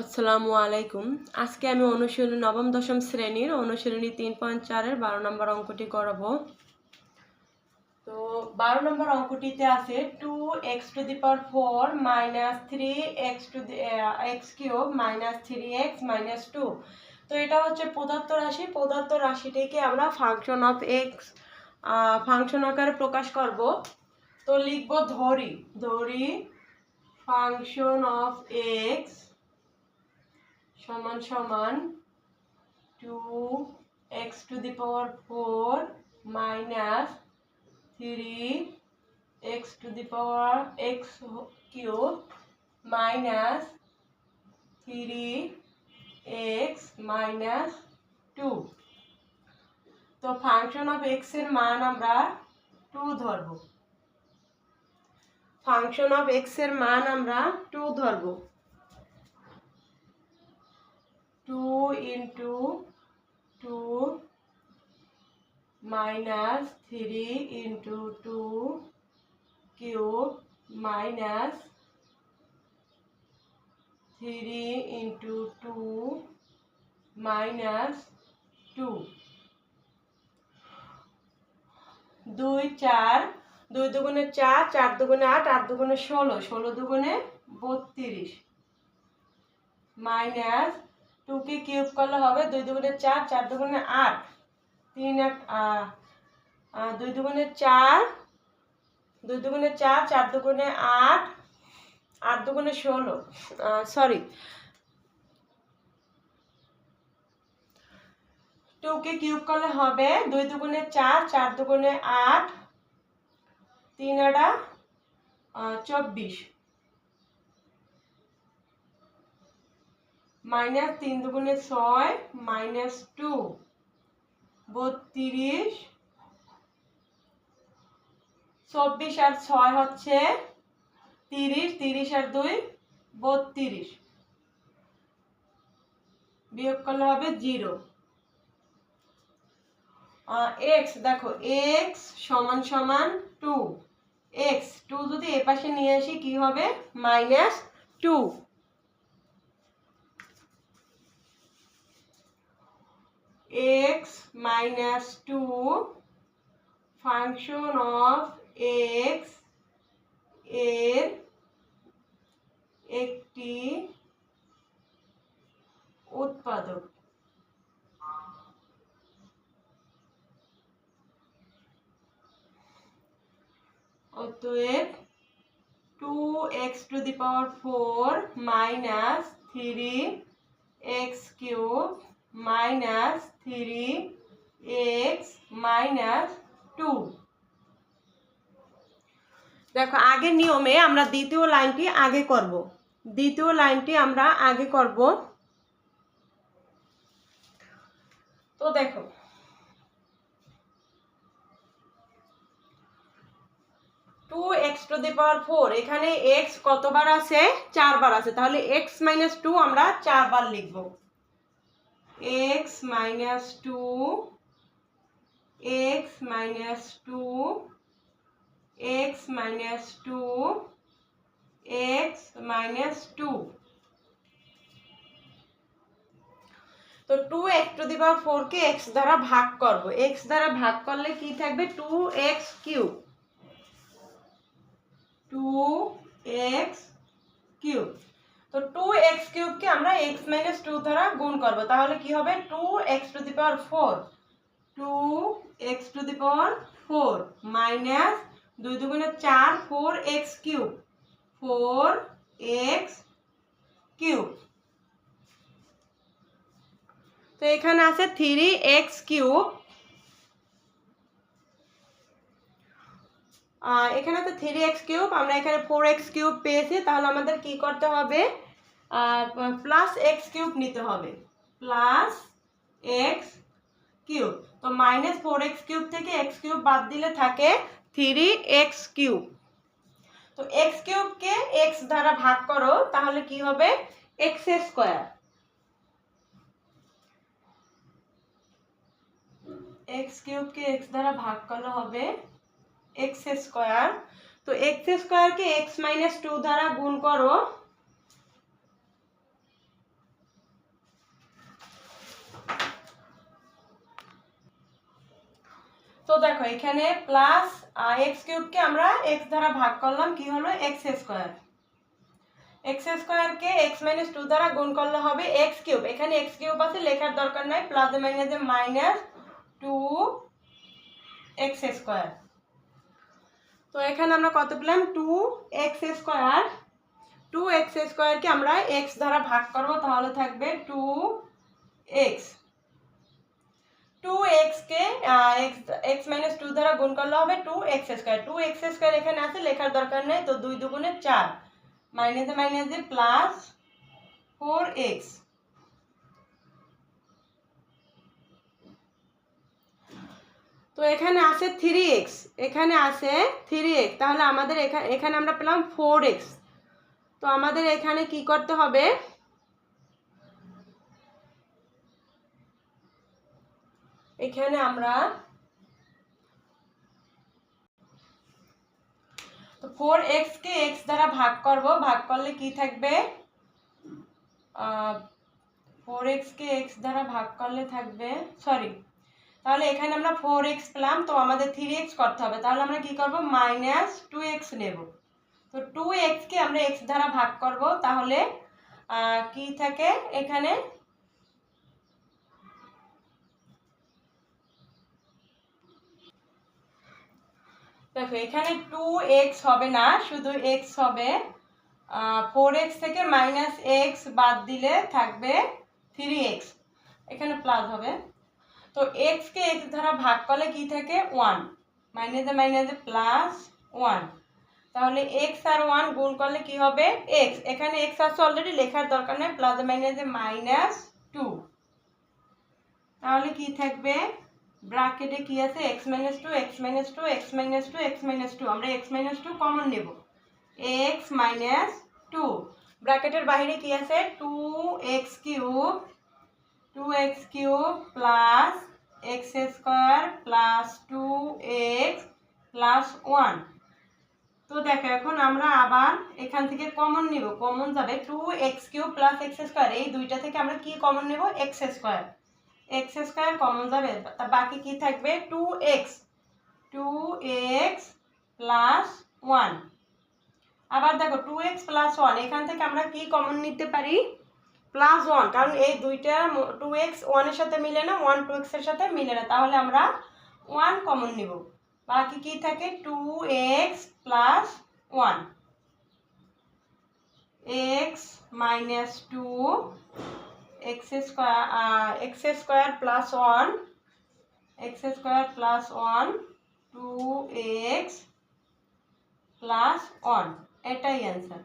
আসসালামু আলাইকুম। আজকে আমি অনুশীলনী নবম, দশম শ্রেণির অনুশীলনী তিন পয়েন্ট চারের বারো নম্বর অঙ্কটি করাবো। তো বারো নম্বর অঙ্কটিতে আছে two x to the power four minus three x to the x cube minus three x minus two তো এটা হচ্ছে পদার্থ রাশি। পদার্থ রাশিটিকে আমরা ফাংশন অফ এক্স ফাংশন আকারে প্রকাশ করব। তো লিখব ধরি। ধরি ফাংশন অফ এক্স সমান সমান two x to the power four minus three x to the power x cube minus three x minus two তো ফাংশন অফ এক্সের মান আমরা টু ধরব। ফাংশন অফ এক্সের মান আমরা টু ধরবো two into two minus three into two cube minus three into two minus two দুই চার, দুই দুগুণে চার চার দুগুণে আট আট দুগুণে ষোলো ষোলো দুগুণে বত্রিশ মাইনাস টুকে কিউব করলে হবে দুই দুগুণে চার চার দুগুণে আট। তিন এক দুই দুগুণে চার, দুই দুগুণে চার চার দুগুণে আট আট দুগুণে ষোলো সরি। টুকে কিউব করলে হবে দুই দুগুণে চার চার দুগুণে আট, তিন আটা চব্বিশ। মাইনাস তিন দুগুণে ছয়, মাইনাস টু। বত্রিশ। চব্বিশ আর ছয় হচ্ছে তিরিশ তিরিশ আর দুই, বত্রিশ। বিয়োগ করলে হবে জিরো। এক্স দেখো এক্স সমান সমান টু এক্স টু যদি এ পাশে নিয়ে আসি, কি হবে? Minus two x minus 2 function of x এর একটি উৎপাদক। অতএব two x to the power four minus three x cube minus three x minus two দেখো, আগের নিয়মে আমরা দ্বিতীয় লাইনটি আগে করব। দ্বিতীয় লাইনটি আমরা আগে করব। তো দেখো two x to the power four এখানে এক্স কতবার আছে চারবার আছে তাহলে এক্স মাইনাস টু আমরা চারবার লিখব। X minus 2 x minus 2 x minus 2 x minus 2 তো two x to the power four K x দ্বারা ভাগ করব। এক্স দ্বারা ভাগ করলে কি থাকবে? Two x cube two x cube তো টু এক্স কিউবকে আমরা এক্স মাইনাস টু দ্বারা গুণ করব। তাহলে কি হবে? Two x to the power four two x to the power four minus দুই দুগুণে চার four x cube. Four x cube. তো এখানে আছে থ্রি এক্স কিউব। এখানে তো থ্রি এক্স কিউব, আমরা এখানে ফোর এক্স কিউব পেয়েছি। তাহলে আমাদের কি করতে হবে? প্লাস এক্স কিউব নিতে হবে। প্লাস এক্স কিউব তো মাইনাস ফোর এক্স কিউব থেকে এক্স কিউব বাদ দিলে থাকে থ্রি এক্স কিউব তো এক্স কিউবকে এক্স দ্বারা ভাগ করো, তাহলে কি হবে? এক্স স্কোয়ার এক্স কিউবকে এক্স দ্বারা ভাগ করলে হবে এক্স স্কোয়ার তো এক্স স্কোয়ারকে এক্স মাইনাস টু দ্বারা গুণ করো দেখো, এখানে প্লাস এক্স কিউবকে আমরা এক্স দ্বারা ভাগ করলাম, কি হলো? এক্স স্কোয়ার এক্স স্কোয়ারকে এক্স মাইনাস টু দ্বারা গুণ করলে হবে এক্স কিউব এখানে এক্স কিউব আছে, লেখার দরকার নাই প্লাস মাইনাসে মাইনাস টু এক্স স্কোয়ার তো এখানে আমরা কত পেলাম? Two x square two x স্কোয়ারকে আমরা এক্স দ্বারা ভাগ করব, তাহলে থাকবে টু এক্স টু এক্সকে এক্স এক্স মাইনাস টু দ্বারা গুণ করলে হবে two x square two x square এখানে আছে, লেখার দরকার নেই, তো দুই দুগুণে চার। মাইনাসে মাইনাসে প্লাস ফোর এক্স তো এখানে আছে থ্রি এক্স এখানে আছে থ্রি এক্স তাহলে আমাদের এখানে এখানে আমরা পেলাম ফোর এক্স তো আমাদের এখানে কি করতে হবে? এখানে আমরা ফোর এক্সকে এক্স দ্বারা ভাগ করব। ভাগ করলে কি থাকবে? ফোর এক্সকে এক্স দ্বারা ভাগ করলে থাকবে সরি তাহলে এখানে আমরা ফোর এক্স পেলাম, তো আমাদের থ্রি এক্স করতে হবে। তাহলে আমরা কি করব? মাইনাস টু এক্স নেব। তো টু এক্সকে আমরা এক্স দ্বারা ভাগ করব, তাহলে কি থাকে? এখানে দেখো, এখানে টু এক্স হবে না, শুধু এক্স হবে। ফোর এক্স থেকে মাইনাস এক্স বাদ দিলে থাকবে থ্রি এক্স এখানে প্লাস হবে। তো এক্সকে এক্স দ্বারা ভাগ করলে কি থাকে? ওয়ান মাইনাসে মাইনাসে প্লাস ওয়ান তাহলে এক্স আর ওয়ান গুণ করলে কি হবে? এক্স এখানে এক্স আছে অলরেডি লেখার দরকার নেই। প্লাস মাইনাসে মাইনাস টু তাহলে কি থাকবে? ব্রাকেটে কি আছে? X minus two x minus two x minus two x minus two আমরা এক্স মাইনাস টু কমন নেব। এক্স মাইনাস টু ব্র্যাকেটের বাইরে কি আছে? Two x cube two x cube plus x square plus two x plus one তো দেখো, এখন আমরা আবার এখান থেকে কমন নিব। কমন যাবে two x cube plus x square এই দুইটা থেকে আমরা কি কমন নেব? X square x square common যাবে তা বাকি কি থাকবে? Two x two x plus one আবার দেখো টু এক্স প্লাস ওয়ান এখান থেকে আমরা কি কমন নিতে পারি? প্লাস ওয়ান কারণ এই দুইটা টু এক্স ওয়ানের সাথে মিলে না ওয়ান টু এক্সের সাথে মিলে না। তাহলে আমরা ওয়ান কমন নিব। বাকি কি থাকে? Two x plus one x minus two x square x square plus one x square plus one two x plus one এটাই অ্যান্সার